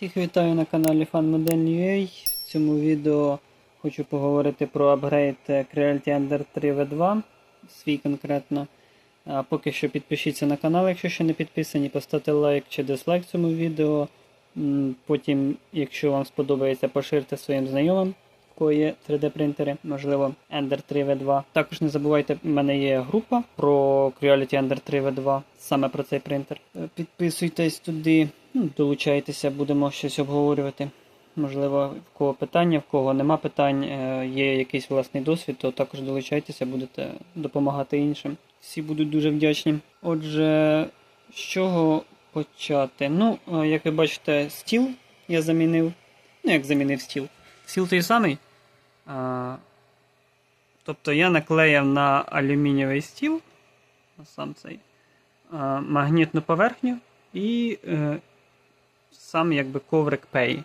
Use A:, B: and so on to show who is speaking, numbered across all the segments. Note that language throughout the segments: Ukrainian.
A: Всіх вітаю на каналі FunModel.ua. В цьому відео хочу поговорити про апгрейд Creality Ender 3 V2, свій конкретно. А поки що підпишіться на канал, якщо ще не підписані, поставте лайк чи дизлайк цьому відео. Потім, якщо вам сподобається, поширте своїм знайомим, є 3D принтери, можливо, Ender 3 V2. Також не забувайте, в мене є група про Creality Ender 3 V2, саме про цей принтер. Е, Підписуйтесь туди, ну, долучайтеся, будемо щось обговорювати. Можливо, в кого питання, в кого нема питань, е, є якийсь власний досвід, то також долучайтеся, будете допомагати іншим. Всі будуть дуже вдячні. Отже, з чого почати? Ну, е, як ви бачите, стіл я замінив. Ну, як замінив стіл? Стіл той самий. А, тобто я наклеїв на алюмінієвий стіл, на сам цей, а, магнітну поверхню і е, сам якби коврик пей.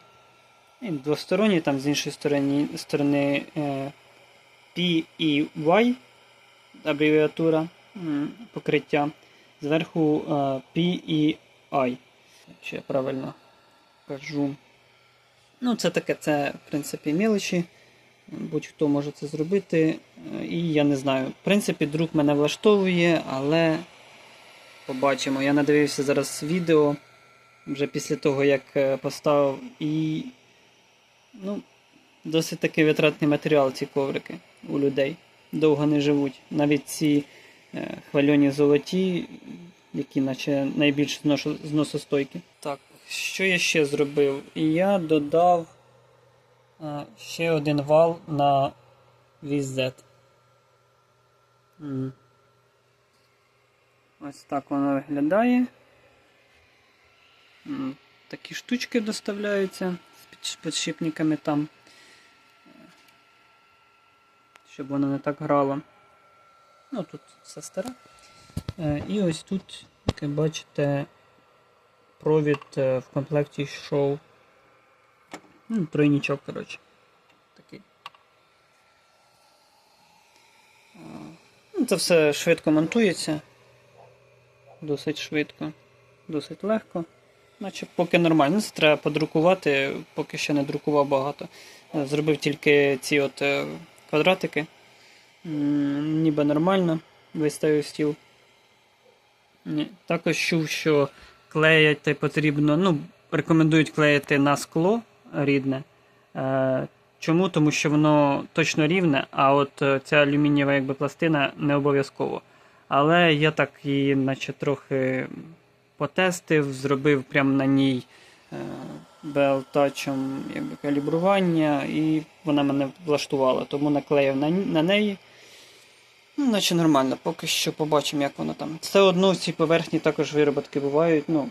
A: І двосторонній, там з іншої сторони, сторони е, P і Y, абревіатура покриття. Зверху е, P і I. Якщо я правильно кажу. Ну, це таке, це, в принципі, мілочі. Будь-хто може це зробити. Е, І я не знаю. В принципі, друг мене влаштовує, але побачимо. Я надивився зараз відео вже після того, як е, поставив, і ну, досить таки витратний матеріал ці коврики у людей. Довго не живуть. Навіть ці е, хвальоні золоті, які наче найбільш зносостойкі. Так, що я ще зробив? І я додав е, ще один вал на VZ. М. Ось так воно виглядає. Такі штучки доставляються з підшипниками там. Щоб воно не так грало. Ну, тут все старе. Е, І ось тут, як ви бачите, провід е, в комплекті йшов. Ну, тройнічок, коротше. Такий. Ну, це все швидко монтується. Досить швидко, досить легко. Наче поки нормально. Це треба подрукувати, поки ще не друкував багато. Е, Зробив тільки ці от е, квадратики. Ніби нормально виставив стіл. Також чув, що клеяти потрібно. Ну, рекомендують клеїти на скло рідне. Е, чому? Тому що воно точно рівне, а от ця алюмінієва якби, пластина не обов'язково. Але я так її, наче трохи потестив, зробив прямо на ній е, белтачем калібрування, і вона мене влаштувала, тому наклеїв на, на неї. Ну, наче нормально, поки що побачимо, як воно там. Все одно в цій поверхні також вироботки бувають. Ну,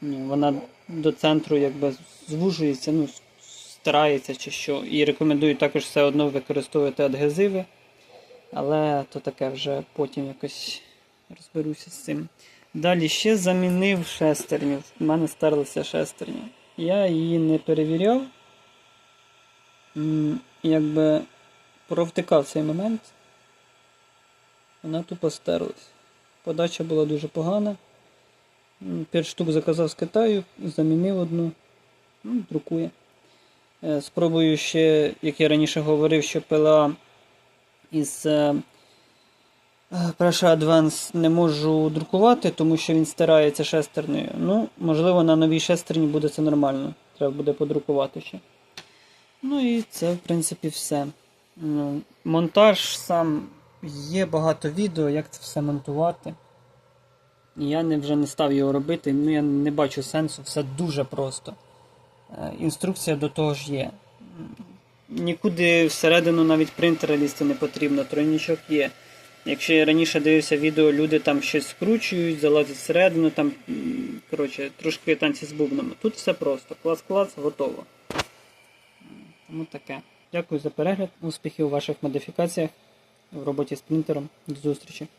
A: ну, вона до центру якби звужується, ну, старається чи що. І рекомендую також все одно використовувати адгезиви. Але то таке вже потім якось розберуся з цим. Далі ще замінив шестерню. У мене стерлася шестерня. Я її не перевіряв. Якби провтикав цей момент. Вона тупо стерлась. Подача була дуже погана. М, П'ять штук заказав з Китаю, замінив одну. Ну, друкує. Е, Спробую ще, як я раніше говорив, що пила із е, Pressure Advance не можу друкувати, тому що він стирається шестернею. Ну, можливо, на новій шестерні буде це нормально. Треба буде подрукувати ще. Ну і це, в принципі, все. Ну, Монтаж сам є багато відео, як це все монтувати. Я не, вже не став його робити, ну я не бачу сенсу, все дуже просто. Е, Інструкція до того ж є. Нікуди всередину навіть принтера лізти не потрібно, тройничок є. Якщо я раніше дивився відео, люди там щось скручують, залазять всередину, там, коротше, трошки танці з бубнами. Тут все просто. Клас-клас, готово. Тому таке. Дякую за перегляд, успіхів у ваших модифікаціях в роботі з принтером. До зустрічі!